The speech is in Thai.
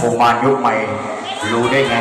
โอมานยุคใหม่ รู้ได้ไง